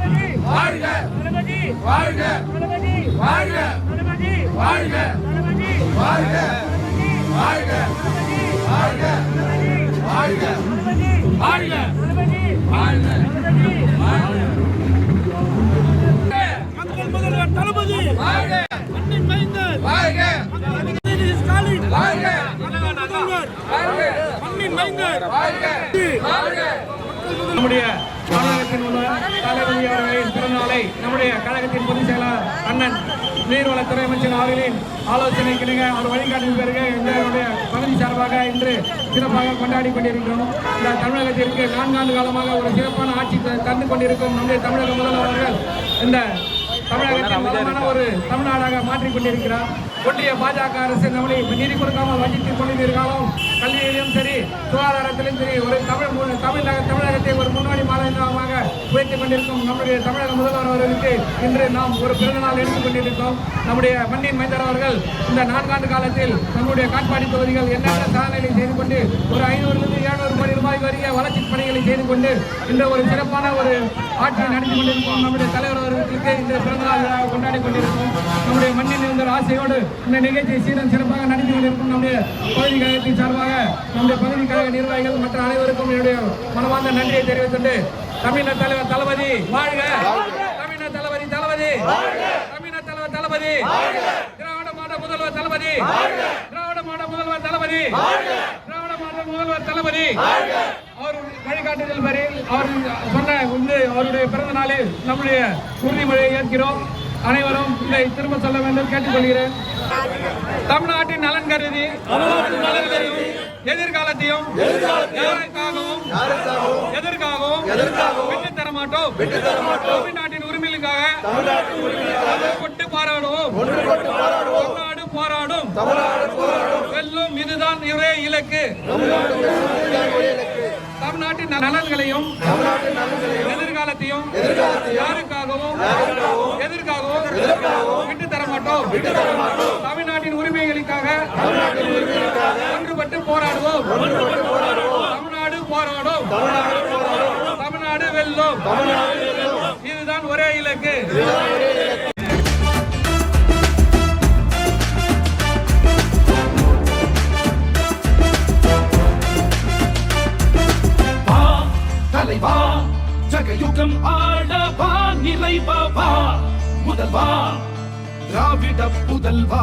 வாழ்க தளபதி வாழ்க தளபதி வாழ்க தளபதி வாழ்க தளபதி வாழ்க வாழ்க வாழ்க வாழ்க தளபதி வாழ்க தளபதி வாழ்க மக்கள் முதல்வர் தளபதி வாழ்க மண்ணின் மைந்தர் வாழ்க உதயநிதி ஸ்டாலின் வாழ்க மக்கள் முதல்வர் வாழ்க மண்ணின் மைந்தர் வாழ்க வாழ்க நம்முடைய கழகத்தின் உள்ள தளபதி அவர்களின் பிறந்தநாளை நம்முடைய கழகத்தின் பொதுச் செயலாளர் அண்ணன் நீர்வளத்துறை அமைச்சர் அவர்களின் ஆலோசனை கிடைக்க அவர் வழிகாட்டின் பிறகு. எங்களுடைய பகுதி சார்பாக இன்று சிறப்பாக கொண்டாடி கொண்டிருக்கிறோம். இந்த தமிழகத்திற்கு நான்காண்டு காலமாக ஒரு சிறப்பான ஆட்சி தந்து கொண்டிருக்கும் நம்முடைய தமிழக முதல்வர் அவர்கள் இந்த தமிழகத்தின் ஒரு தமிழ்நாடாக மாற்றிக் கொண்டிருக்கிறார். ஒன்றிய பாஜக அரசு நம்மளை நீதி கொடுக்காமல் வஞ்சித்துக் கொண்டிருக்காலும் கல்வியிலும் சரி சுகாதாரத்திலும் சரி ஒரு தமிழ் தமிழக தமிழகத்தை ஒரு முன்னோடி மாநிலமாக கொண்டிருக்கும் நம்முடைய தமிழக முதல்வர் அவர்களுக்கு இன்று நாம் ஒரு பிறந்தநாள் எடுத்துக் கொண்டிருக்கிறோம். நம்முடைய மண்ணின் மைந்தர் அவர்கள் இந்த நான்காண்டு காலத்தில் நம்முடைய காட்பாடி தொகுதிகள் என்னென்ன சாதனைகளை செய்து கொண்டு ஒரு ஐநூறுலிருந்து எழுநூறு கோடி ரூபாய் வரைய வளர்ச்சி பணிகளை செய்து கொண்டு இந்த ஒரு சிறப்பான ஒரு ஆட்சியை நடத்தி கொண்டிருக்கும் நம்முடைய தலைவர் அவர்களுக்கு இந்த பிறந்தநாள் விழாவை கொண்டாடி கொண்டிருக்கிறோம். நம்முடைய மண்ணின் இருந்த ஆசையோடு இந்த நிகழ்ச்சியை சீரன் சிறப்பாக நடத்தி கொண்டிருக்கும் நம்முடைய பகுதி கழகத்தின் சார்பாக நம்முடைய பகுதி கழக நிர்வாகிகள் மற்ற அனைவருக்கும் என்னுடைய மனமார்ந்த நன்றியை தெரிவித்துண்டு தமிழக தலைவர் தளபதி வாழ்க. தமிழக தளபதி தளபதி. தமிழக தலைவர் தளபதி. திராவிட மாட முதல்வர் தளபதி. திராவிட மாட முதல்வர் தளபதி. திராவிட மாட முதல்வர் தளபதி. அவர் வழிகாட்டுதல் வரையில் அவர் சொன்ன வந்து அவருடைய பிறந்த நாளில் நம்முடைய உறுதிமொழியை ஏற்கிறோம். அனைவரும் இதை திரும்ப சொல்ல வேண்டும் கேட்டுக்கொள்கிறேன். தமிழ்நாட்டின் நலன் கருதி எதிர்காலத்தையும் யாருக்காகவும் எதற்காகவும் விட்டு தர மாட்டோம் தமிழ்நாட்டின் உரிமைகளுக்காக கொட்டு பாராடுவோம். தமிழ்நாடு போராடும். வெல்லும் இதுதான் ஒரே இலக்கு. தமிழ்நாட்டின் நலன்களையும் எதிர்காலத்தையும் யாருக்காகவும் எதற்காகவும் விட்டு தர மாட்டோம் தமிழ்நாட்டின் உரிமைகளுக்காக ஒன்றுபட்டு போராடுவோம். தமிழ்நாடு போராடும். தமிழ்நாடு வெல்லும். இதுதான் ஒரே இலக்கு. தலைவா ஜகயுகம் ஆளவா நிறைவா வா. முதல்வா திராவிட புதல்வா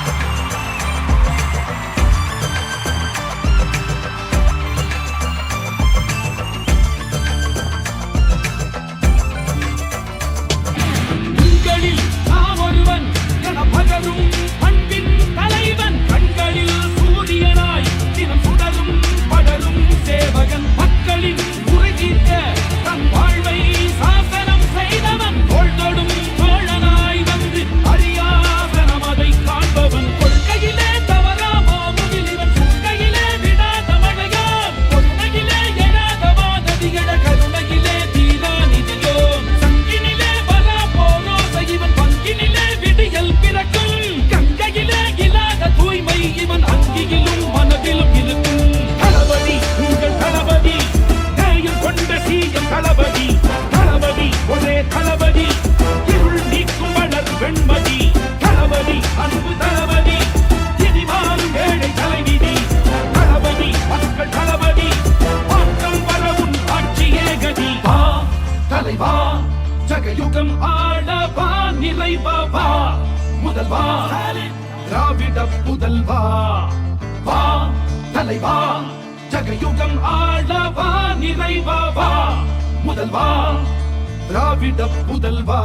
ஜகயுகம் ஆளவா நிறைவா முதல்வா திராவிட புதல்வா வா தலைவா ஜகயுகம் ஆளவா நிறைவா முதல்வா திராவிட புதல்வா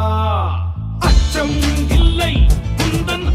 அச்சம் இல்லை குந்தன்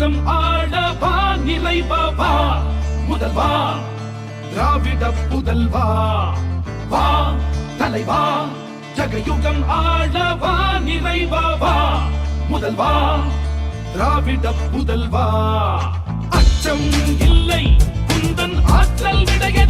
ஜகயுகம் ஆளவா நிலை பாபா முதல்வா திராவிட புதல்வா வா. தலைவா ஜகயுகம் ஆடவா நிலைவா வா முதல்வா திராவிட புதல்வா அச்சம் இல்லை குந்தன் ஆற்றல் விடையது.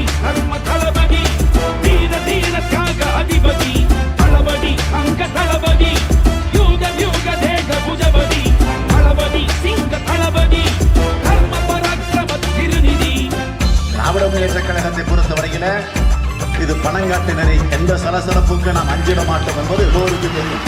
தளபதி தர்ம தளபதி தீர தியாக அதிபதி தளபதி அங்க தளபதி யூக யூக தேக புஜபதி தளபதி சிங்க தளபதி தர்ம பராக்கிரம திருநிதி. திராவிட முன்னேற்ற கழகத்தை பொறுத்தவரையில இது பணங்காட்டினரை எந்த சலசலப்புக்கு நாம் அஞ்சிட மாட்டோம் என்பது எல்லோருக்கும் தெரியும்.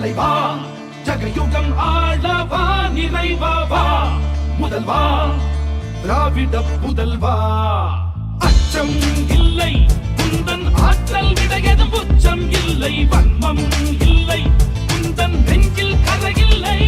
தலைவா ஜகயுகம் ஆளவா நிறைவா முதல்வா திராவிட புதல்வா? அச்சம் இல்லை குந்தன் ஆற்றல் விடையதும் உச்சம் இல்லை வன்மம் இல்லை குந்தன் நெஞ்சில் கதை இல்லை.